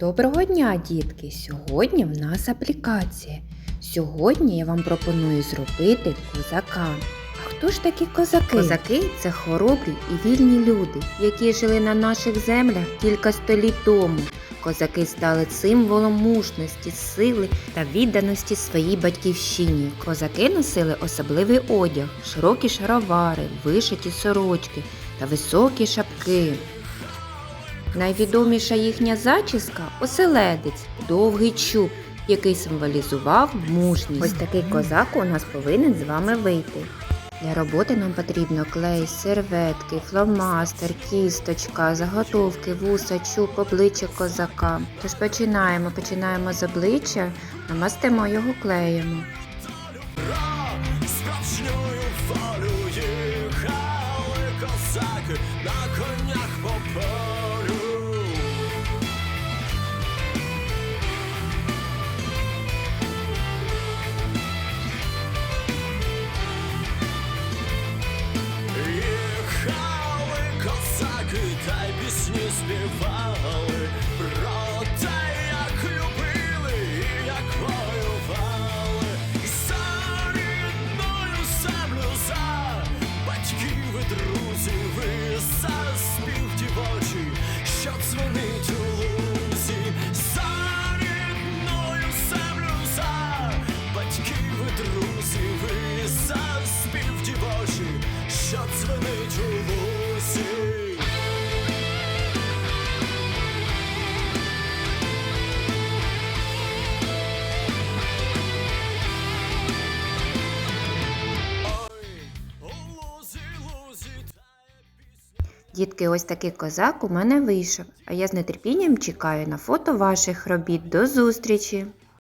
Доброго дня, дітки! Сьогодні в нас аплікація. Сьогодні я вам пропоную зробити козака. А хто ж такі козаки? Козаки це хоробрі і вільні люди, які жили на наших землях кілька століть тому. Козаки стали символом мужності, сили та відданості своїй батьківщині. Козаки носили особливий одяг, широкі шаровари, вишиті сорочки та високі шапки. Найвідоміша їхня зачіска оселедець, довгий чуб, який символізував мужність. Ось такий козак у нас повинен з вами вийти. Для роботи нам потрібно клей, серветки, фломастер, кісточка, заготовки, вуса, чуб, обличчя козака. Тож починаємо. Починаємо з обличчя, намастимо його клеєм. Скачною фалю їхали козаки на конях та пісні співали про те, як любили і як воювали. За рідною землю, за батьків і друзів, і за спів дівочий, що дзвонить Дітки, ось такий козак у мене вийшов, а я з нетерпінням чекаю на фото ваших робіт. До зустрічі!